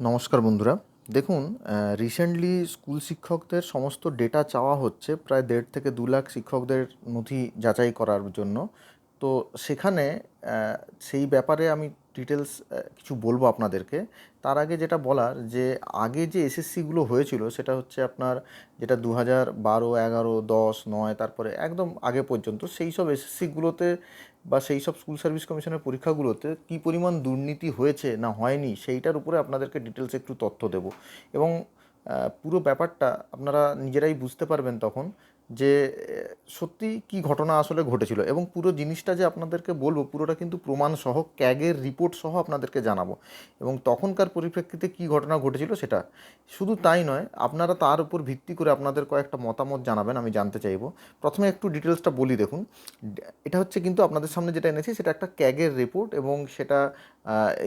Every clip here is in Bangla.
নমস্কার বন্ধুরা। দেখুন রিসেন্টলি স্কুল শিক্ষকদের সমস্ত ডেটা চাওয়া হচ্ছে, প্রায় দেড় থেকে দু লাখ শিক্ষকদের নথি যাচাই করার জন্য। তো সেখানে সেই ব্যাপারে আমি ডিটেলস কিছু বলব আপনাদেরকে। তার আগে যেটা বলার, যে আগে যে এসএসসিগুলো হয়েছিল, সেটা হচ্ছে আপনার যেটা দু হাজার বারো, এগারো, দশ, নয়, তারপরে একদম আগে পর্যন্ত, সেই সব এসএসসিগুলোতে বা সেই সব স্কুল সার্ভিস কমিশনের পরীক্ষাগুলোতে কী পরিমাণ দুর্নীতি হয়েছে না হয়নি, সেইটার উপরে আপনাদেরকে ডিটেলস একটু তথ্য দেবো। এবং পুরো ব্যাপারটা আপনারা নিজেরাই বুঝতে পারবেন তখন যে সত্যি কী ঘটনা আসলে ঘটেছিল? এবং পুরো জিনিসটা যে আপনাদেরকে বলব, পুরোটা কিন্তু প্রমাণ সহ ক্যাগের রিপোর্ট সহ আপনাদেরকে জানাব। এবং তখনকার পরিপ্রেক্ষিতে কী ঘটনা ঘটেছিল সেটা শুধু তাই নয়, আপনারা তার উপর ভিত্তি করে আপনাদের কয়েকটা মতামত জানাবেন, আমি জানতে চাইব। প্রথমে একটু ডিটেলসটা বলি দেখুন। এটা হচ্ছে কিন্তু আপনাদের সামনে যেটা এনেছি, সেটা একটা ক্যাগের রিপোর্ট এবং সেটা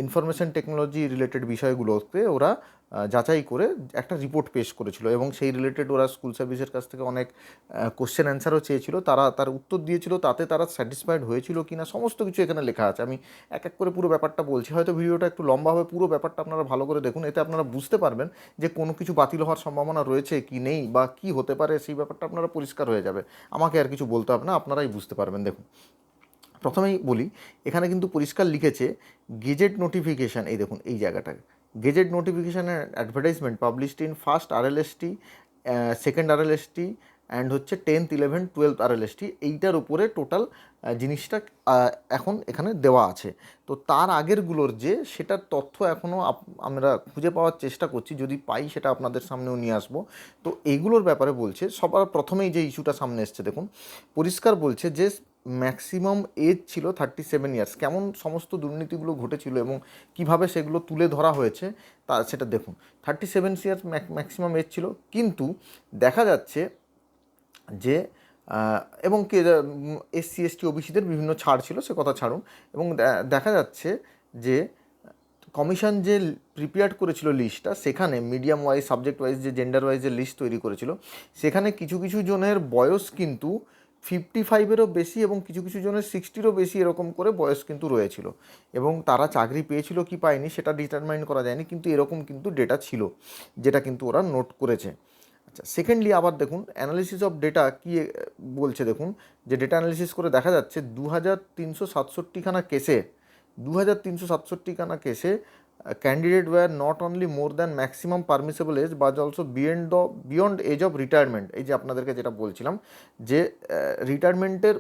ইনফরমেশন টেকনোলজি রিলেটেড বিষয়গুলোতে ওরা যাচাই করে একটা রিপোর্ট পেশ করেছিল এবং সেই রিলেটেড ওরা স্কুল সার্ভিসের কাছ থেকে অনেক কোশ্চেন অ্যান্সারও চেয়েছিল। তারা, তার উত্তর দিয়েছিল, তাতে তারা স্যাটিসফাইড হয়েছিল কি না সমস্ত কিছু এখানে লেখা আছে। আমি এক এক করে পুরো ব্যাপারটা বলছি। হয়তো ভিডিওটা একটু লম্বা হবে, পুরো ব্যাপারটা আপনারা ভালো করে দেখুন। এতে আপনারা বুঝতে পারবেন যে কোনো কিছু বাতিল হওয়ার সম্ভাবনা রয়েছে কি নেই বা কি হতে পারে, সেই ব্যাপারটা আপনারা পরিষ্কার হয়ে যাবে। আমাকে আর কিছু বলতে হবে না, আপনারাই বুঝতে পারবেন। দেখুন, প্রথমেই বলি, এখানে কিন্তু পরিষ্কার লিখেছে গেজেট নোটিফিকেশান এই দেখুন, এই জায়গাটায়। Gazette নোটিফিকেশানের advertisement published in first RLST second RLST and হচ্ছে টেন্থ ইলেভেন টুয়েলভ আরএলএসটি এইটার উপরে টোটাল জিনিসটা এখন এখানে দেওয়া আছে। তো তার আগেরগুলোর যে, সেটার তথ্য এখনও আমরা খুঁজে পাওয়ার চেষ্টা করছি, যদি পাই সেটা আপনাদের সামনেও নিয়ে আসব। তো এইগুলোর ব্যাপারে বলছে, সবার প্রথমেই যে ইস্যুটা সামনে এসছে, দেখুন, পরিষ্কার বলছে যে ম্যাক্সিমাম এজ ছিল থার্টি সেভেন ইয়ার্স কেমন সমস্ত দুর্নীতিগুলো ঘটেছিল এবং কীভাবে সেগুলো তুলে ধরা হয়েছে, তা সেটা দেখুন। Thirty seven years maximum age ছিল। কিন্তু দেখা যাচ্ছে যে এবং কে এসসি এসটি ওবিসিদের বিভিন্ন ছাড় ছিল, সে কথা ছাড়ুন। এবং দেখা যাচ্ছে যে কমিশন যে প্রিপেয়ার করেছিল লিস্টটা সেখানে মিডিয়াম ওয়াইজ সাবজেক্ট ওয়াইজ যে জেন্ডার ওয়াইজ যে লিস্ট তৈরি করেছিল, সেখানে কিছু কিছু জনের বয়স কিন্তু ফিফটি ফাইভেরও বেশি এবং কিছু কিছু জনের সিক্সটিরও বেশি এরকম করে বয়স কিন্তু রয়েছিল। এবং তারা চাকরি পেয়েছিল কি পায়নি সেটা ডিটারমাইন করা যায়নি, কিন্তু এরকম কিন্তু ডেটা ছিল, যেটা কিন্তু ওরা নোট করেছে। আচ্ছা সেকেন্ডলি আবার দেখুন অ্যানালিসিস অফ ডেটা কী বলছে দেখুন, যে ডেটা অ্যানালিসিস করে দেখা যাচ্ছে দু হাজার তিনশো সাতষট্টিখানা কেসে দু হাজার তিনশো সাতষট্টিখানা কেসে candidate were not only more than maximum permissible age but also beyond the beyond age of retirement এই যে আপনাদেরকে যেটা বলছিলাম, যে রিটায়ারমেন্টের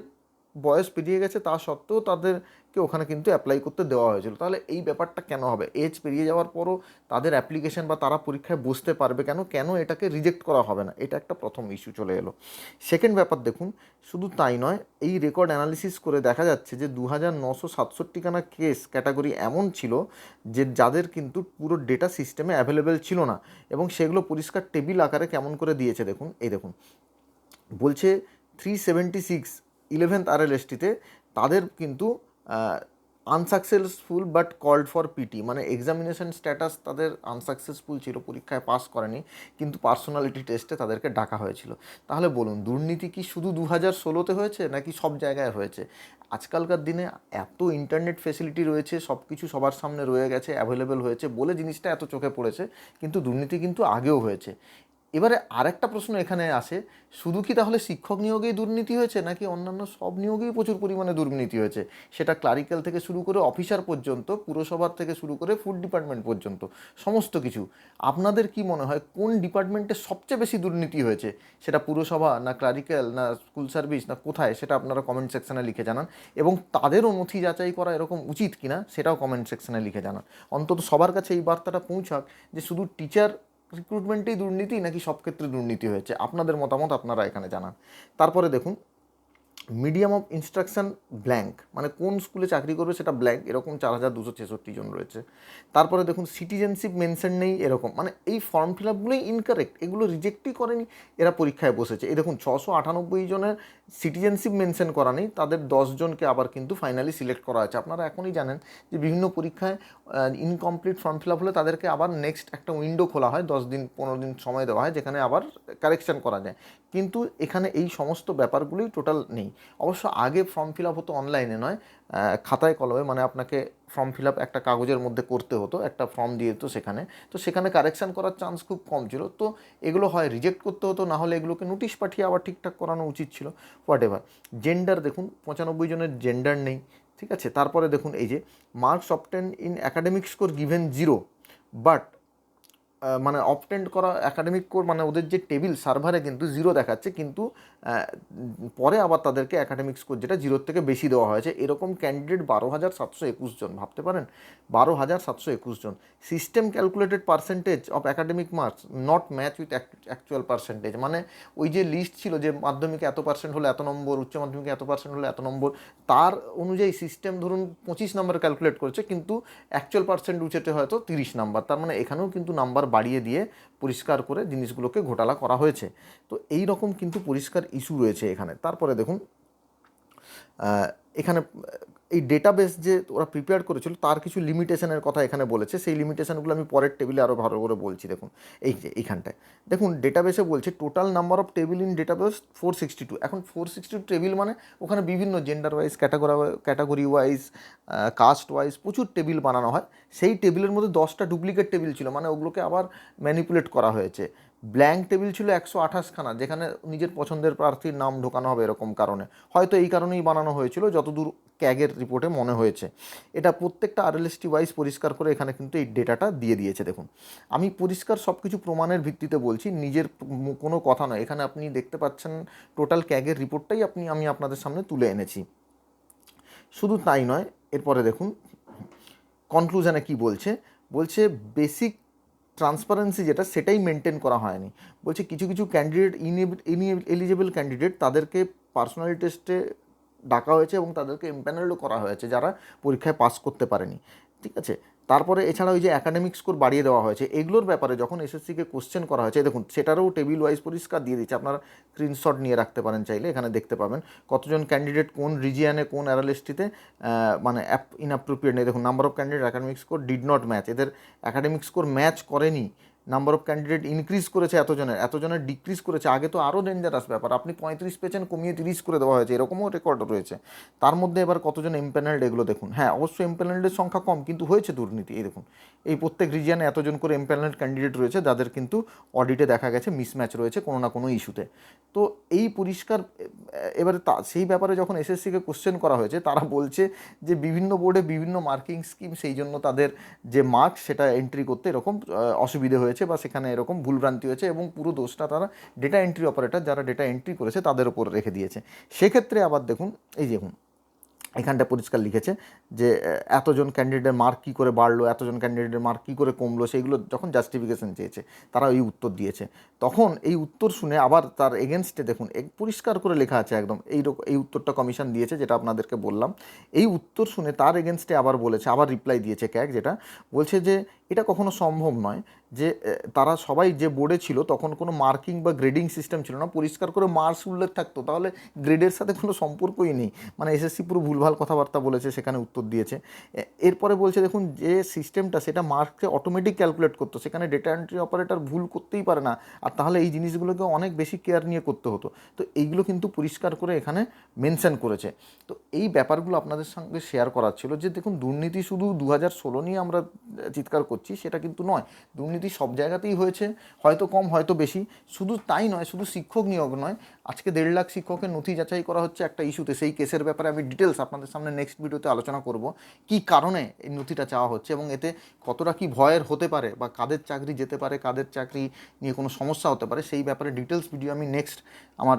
বয়স পেরিয়ে গেছে, তা সত্ত্বেও তাদেরকে ওখানে কিন্তু অ্যাপ্লাই করতে দেওয়া হয়েছিল। তাহলে এই ব্যাপারটা কেন হবে? এজ পেরিয়ে যাওয়ার পরও তাদের অ্যাপ্লিকেশন বা তারা পরীক্ষায় বসতে পারবে কেন? কেন এটাকে রিজেক্ট করা হবে না? এটা একটা প্রথম ইস্যু চলে এলো। সেকেন্ড ব্যাপার দেখুন, শুধু তাই নয়, এই রেকর্ড অ্যানালিসিস করে দেখা যাচ্ছে যে দু হাজার নশো সাতষট্টিখানা কেস ক্যাটাগরি এমন ছিল যে যাদের কিন্তু পুরো ডেটা সিস্টেমে অ্যাভেলেবেল ছিল না এবং সেগুলো পরিষ্কার টেবিল আকারে কেমন করে দিয়েছে দেখুন, এই দেখুন। বলছে three seventy six eleventh R L এসটিতে তাদের কিন্তু unsuccessful but called for PT মানে এক্সামিনেশন স্ট্যাটাস তাদের আনসাকসেসফুল ছিল, পরীক্ষায় পাস করেনি, কিন্তু পার্সোনালিটি টেস্টে তাদেরকে ডাকা হয়েছিল। তাহলে বলুন, দুর্নীতি কি শুধু দু হাজার ষোলোতে হয়েছে, নাকি সব জায়গায় হয়েছে? আজকালকার দিনে এত ইন্টারনেট ফেসিলিটি রয়েছে সব কিছু সবার সামনে রয়ে গেছে অ্যাভেলেবেল হয়েছে বলে জিনিসটা এত চোখে পড়েছে, কিন্তু দুর্নীতি কিন্তু আগেও হয়েছে। এবারে আরেকটা প্রশ্ন এখানে আসে, শুধু কি তাহলে শিক্ষক নিয়োগেই দুর্নীতি হয়েছে, নাকি অন্যান্য সব নিয়োগেই প্রচুর পরিমাণে দুর্নীতি হয়েছে? সেটা ক্লারিক্যাল থেকে শুরু করে অফিসার পর্যন্ত, পুরসভার থেকে শুরু করে ফুড ডিপার্টমেন্ট পর্যন্ত, সমস্ত কিছু। আপনাদের কি মনে হয়, কোন ডিপার্টমেন্টে সবচেয়ে বেশি দুর্নীতি হয়েছে? সেটা পুরসভা না ক্লারিক্যাল না স্কুল সার্ভিস না কোথায়, সেটা আপনারা কমেন্ট সেকশনে লিখে জানান। এবং তাদেরও নথি যাচাই করা এরকম উচিত কিনা, সেটাও কমেন্ট সেকশনে লিখে জানান। অন্তত সবার কাছে এই বার্তাটা পৌঁছাক যে শুধু টিচার রিক্রুটমেন্টেই দুর্নীতি নাকি সব ক্ষেত্রে দুর্নীতি হয়েছে? আপনাদের মতামত আপনারা এখানে জানান। তারপরে দেখুন মিডিয়াম অফ ইনস্ট্রাকশন ব্ল্যাঙ্ক মানে কোন স্কুলে চাকরি করবে সেটা ব্ল্যাঙ্ক, এরকম চার হাজার দুশো ছেষট্টি জন রয়েছে। তারপরে দেখুন, সিটিজেনশিপ মেনশন নেই, এরকম মানে এই ফর্ম ফিল আপগুলোই ইনকারেক্ট এগুলো রিজেক্টই করেনি, এরা পরীক্ষায় বসেছে। এই দেখুন, ছশো আটানব্বই জনের সিটিজেনশিপ মেনশন করা নেই, তাদের দশজনকে আবার কিন্তু ফাইনালি সিলেক্ট করা আছে আপনারা এখনই জানেন যে বিভিন্ন পরীক্ষায় ইনকমপ্লিট ফর্ম ফিল আপ হলে তাদেরকে আবার নেক্সট একটা উইন্ডো খোলা হয়, দশ দিন, পনেরো দিন সময় দেওয়া হয়, যেখানে আবার কারেকশন করা যায়। কিন্তু এখানে এই সমস্ত ব্যাপারগুলোই টোটাল নেই। অবশ্য আগে ফর্ম ফিল আপ হতো অনলাইনে নয় খাতায় কলমে মানে আপনাকে ফর্ম ফিল আপ একটা কাগজের মধ্যে করতে হতো, একটা ফর্ম দিয়ে দিত সেখানে। তো সেখানে কারেকশান করার চান্স খুব কম ছিল। তো এগুলো হয় রিজেক্ট করতে হতো, না হলে এগুলোকে নোটিশ পাঠিয়ে আবার ঠিকঠাক করানো উচিত ছিল। হোয়াট এভার জেন্ডার দেখুন, পঁচানব্বই জনের জেন্ডার নেই, ঠিক আছে? তারপরে দেখুন এই যে marks obtain in academic score given zero but মানে অপটেন্ড করা একাডেমিক কোর মানে ওদের যে টেবিল সার্ভারে কিন্তু জিরো দেখাচ্ছে, কিন্তু পরে আবার তাদেরকে একাডেমিক স্কোর যেটা জিরোর থেকে বেশি দেওয়া হয়েছে, এরকম ক্যান্ডিডেট বারো হাজার সাতশো একুশ জন, ভাবতে পারেন? বারো হাজার সাতশো একুশ জন। System calculated percentage of academic marks not match with actual percentage মানে ওই যে লিস্ট ছিল যে মাধ্যমিকে এত পার্সেন্ট হলে এত নম্বর, উচ্চ মাধ্যমিকে এত পার্সেন্ট হলে এত নম্বর, তার অনুযায়ী সিস্টেম ধরুন পঁচিশ নম্বর ক্যালকুলেট করেছে, কিন্তু অ্যাকচুয়াল পার্সেন্ট উচেতে হয়তো তিরিশ নাম্বার তার মানে এখানেও কিন্তু নাম্বার বাড়িয়ে দিয়ে পরিষ্কার করে জিনিসগুলোকে ঘোটালা করা হয়েছে। তো এই রকম কিন্তু পরিষ্কার ইস্যু রয়েছে এখানে। তারপরে দেখুন এখানে, এই ডেটাবেস যে ওরা প্রিপেয়ার করেছিল, তার কিছু লিমিটেশনের কথা এখানে বলেছে। সেই লিমিটেশনগুলো আমি পরের টেবিলে আরও ভালো করে বলছি, দেখুন। এই যে, এইখানটায়। দেখুন ডেটাবেসে বলছে total number of table in database four sixty two এখন ফোর সিক্সটি টু টেবিল মানে ওখানে বিভিন্ন gender wise category category wise caste wise প্রচুর টেবিল বানানো হয়। সেই টেবিলের মধ্যে দশটা ডুপ্লিকেট টেবিল ছিল মানে ওগুলোকে আবার ম্যানিপুলেট করা হয়েছে। ব্ল্যাঙ্ক টেবিল ছিল একশো আঠাশখানা, যেখানে নিজের পছন্দের প্রার্থীর নাম ঢোকানো হবে এরকম কারণে। হয়তো এই কারণেই বানানো হয়েছিল, যতদূর ক্যাগের রিপোর্টে মনে হয়েছে। এটা প্রত্যেকটা আরএলএসটি ওয়াইজ পরিষ্কার করে এখানে কিন্তু এই ডেটাটা দিয়ে দিয়েছে, দেখুন। আমি পরিষ্কার সব কিছু প্রমাণের ভিত্তিতে বলছি, নিজের কোনো কথা নয়। এখানে আপনি দেখতে পাচ্ছেন টোটাল ক্যাগের রিপোর্টটাই আপনি, আমি আপনাদের সামনে তুলে এনেছি। শুধু তাই নয়, এরপরে দেখুন কনক্লুশনে কি বলছে? বলছে বেসিক ট্রান্সপারেন্সি যেটা, সেটাই মেনটেন করা হয়নি। বলছে কিছু কিছু ক্যান্ডিডেট ইনি এলিজেবল ক্যান্ডিডেট তাদেরকে পার্সোনালি টেস্টে ডাকা হয়েছে এবং তাদেরকে এমপ্যানেলও করা হয়েছে যারা পরীক্ষায় পাস করতে পারেনি। ঠিক আছে? তারপরে এছাড়া ওই যে অ্যাকাডেমিক স্কোর বাড়িয়ে দেওয়া হয়েছে, এগুলোর ব্যাপারে যখন এসএসসিকে কোশ্চেন করা হয়েছে, দেখুন, সেটারও টেবিল ওয়াইজ পরিষ্কার দিয়ে দিচ্ছে আপনারা স্ক্রিনশট নিয়ে রাখতে পারেন চাইলে, এখানে দেখতে পাবেন কতজন ক্যান্ডিডেট কোন রিজিয়ানে কোন অ্যারালিস্টিতে মানে অ্যাপ ইনঅ্যাপ্রোপ্রিয়েট নেই। দেখুন number of candidate academic score did not match এদের অ্যাকাডেমিক স্কোর ম্যাচ করেনি নাম্বার অফ ক্যান্ডিডেট ইনক্রিজ করেছে এতজনের এতজনের ডিক্রিজ করেছে। আগে তো আরও ডেঞ্জারাস ব্যাপার। আপনি পঁয়ত্রিশ পেয়েছেন, কমিয়ে তিরিশ করে দেওয়া হয়েছে। এরকমও রেকর্ড রয়েছে। তার মধ্যে এবার কতজন এমপ্যানেলড এগুলো দেখুন। হ্যাঁ অবশ্যই এমপ্যানেলডের সংখ্যা কম, কিন্তু হয়েছে দুর্নীতি, এই দেখুন। এই প্রত্যেক রিজিয়ানে এতজন করে এমপ্যানেলড ক্যান্ডিডেট রয়েছে, যাদের কিন্তু অডিটে দেখা গেছে মিসম্যাচ রয়েছে কোনো না কোনো ইস্যুতে তো এই পরিষ্কার, এবারে তা, সেই ব্যাপারে যখন এসএসসিকে কোশ্চেন করা হয়েছে, তারা বলছে যে বিভিন্ন বোর্ডে বিভিন্ন মার্কিং স্কিম সেই জন্য তাদের যে মার্কস সেটা এন্ট্রি করতে এরকম অসুবিধে হয়েছে। বা সেখানে এরকম ভুলভ্রান্তি হয়েছে এবং পুরো দোষটা তারা ডেটা এন্ট্রি অপারেটর যারা ডেটা এন্ট্রি করেছে তাদের ওপর রেখে দিয়েছে। সেক্ষেত্রে আবার দেখুন, এই দেখুন, এখানটা পরিষ্কার লিখেছে যে এতজন ক্যান্ডিডেটের মার্ক কী করে বাড়লো, এতজন ক্যান্ডিডেটের মার্ক কী করে কমলো, সেইগুলো যখন জাস্টিফিকেশন চেয়েছে, তারা এই উত্তর দিয়েছে। তখন এই উত্তর শুনে আবার তার এগেনস্টে দেখুন পরিষ্কার করে লেখা আছে একদম, এই এই উত্তরটা কমিশন দিয়েছে যেটা আপনাদেরকে বললাম। এই উত্তর শুনে তার এগেনস্টে আবার বলেছে, আবার রিপ্লাই দিয়েছে ক্যাক যেটা, বলছে যে এটা কখনো সম্ভব নয় যে তারা সবাই যে বোর্ডে ছিল তখন কোনো মার্কিং বা গ্রেডিং সিস্টেম ছিল না। পরিষ্কার করে মার্কস উল্লেখ থাকতো, তাহলে গ্রেডের সাথে কোনো সম্পর্কই নেই। মানে এসএসসি পুরো ভুলভাল কথাবার্তা বলেছে, সেখানে উত্তর দিয়েছে। এরপরে বলছে, দেখুন, যে সিস্টেমটা সেটা মার্কসকে অটোমেটিক ক্যালকুলেট করতো। সেখানে ডেটা এন্ট্রি অপারেটর ভুল করতেই পারে না। আর তাহলে এই জিনিসগুলোকে অনেক বেশি কেয়ার নিয়ে করতে হতো। তো এইগুলো কিন্তু পরিষ্কার করে এখানে মেনশন করেছে। তো এই ব্যাপারগুলো আপনাদের সঙ্গে শেয়ার করার ছিল যে, দেখুন, দুর্নীতি শুধু দু হাজার ষোলো নিয়ে আমরা চিৎকার করছি সেটা কিন্তু নয়। দুর্নীতি সব জায়গাতেই হয়েছে, হয়তো কম, হয়তো বেশি। শুধু তাই নয়, শুধু শিক্ষক নিয়োগ নয়, আজকে দেড় লাখ শিক্ষকের নথি যাচাই করা হচ্ছে একটা ইস্যুতে। সেই কেসের ব্যাপারে আমি ডিটেলস আপনাদের সামনে নেক্সট ভিডিওতে আলোচনা করব, কি কারণে এই নথিটা চাওয়া হচ্ছে এবং এতে কতটা কি ভয়ের হতে পারে বা কাদের চাকরি যেতে পারে, কাদের চাকরি নিয়ে কোনো সমস্যা হতে পারে, সেই ব্যাপারে ডিটেলস ভিডিও আমি নেক্সট, আমার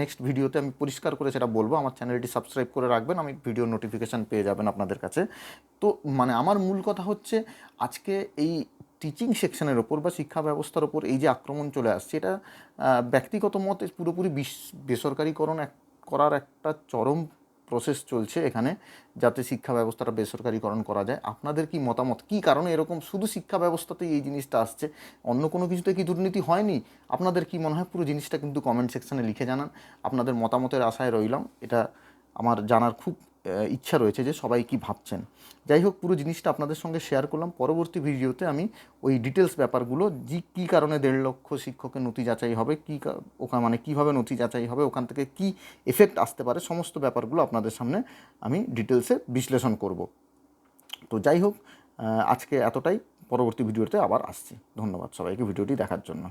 নেক্সট ভিডিওতে আমি পরিষ্কার করে সেটা বলব। আমার চ্যানেলটি সাবস্ক্রাইব করে রাখবেন, আমি ভিডিও নোটিফিকেশান পেয়ে যাবেন আপনাদের কাছে। তো মানে আমার মূল কথা হচ্ছে আজকে এই টিচিং সেকশনের ওপর বা শিক্ষা ব্যবস্থার ওপর এই যে আক্রমণ চলে আসছে, এটা ব্যক্তিগত মতে পুরোপুরি বিস- বেসরকারিকরণ এক, করার একটা চরম প্রসেস চলছে এখানে, যাতে শিক্ষা ব্যবস্থাটা বেসরকারিকরণ করা যায়। আপনাদের কি মতামত? কি কারণে এরকম শুধু শিক্ষা ব্যবস্থাতেই এই জিনিসটা আসছে? অন্য কোনো কিছুতে কি দুর্নীতি হয়নি? আপনাদের কি মনে হয়? পুরো জিনিসটা কিন্তু কমেন্ট সেকশানে লিখে জানান। আপনাদের মতামতের আশায় রইলাম। এটা আমার জানার খুব ইচ্ছা রয়েছে যে সবাই কি ভাবছেন। যাই হোক, পুরো জিনিসটা আপনাদের সঙ্গে শেয়ার করলাম। পরবর্তী ভিডিওতে আমি ওই ডিটেলস ব্যাপারগুলো, যে কী কারণে দেড় লক্ষ শিক্ষকের নথি যাচাই হবে, কী ওখানে মানে কীভাবে নথি যাচাই হবে, ওখান থেকে কি এফেক্ট আসতে পারে, সমস্ত ব্যাপারগুলো আপনাদের সামনে আমি ডিটেলসে বিশ্লেষণ করব। তো যাই হোক আজকে এতটাই। পরবর্তী ভিডিওতে আবার আসছি। ধন্যবাদ সবাইকে ভিডিওটি দেখার জন্য।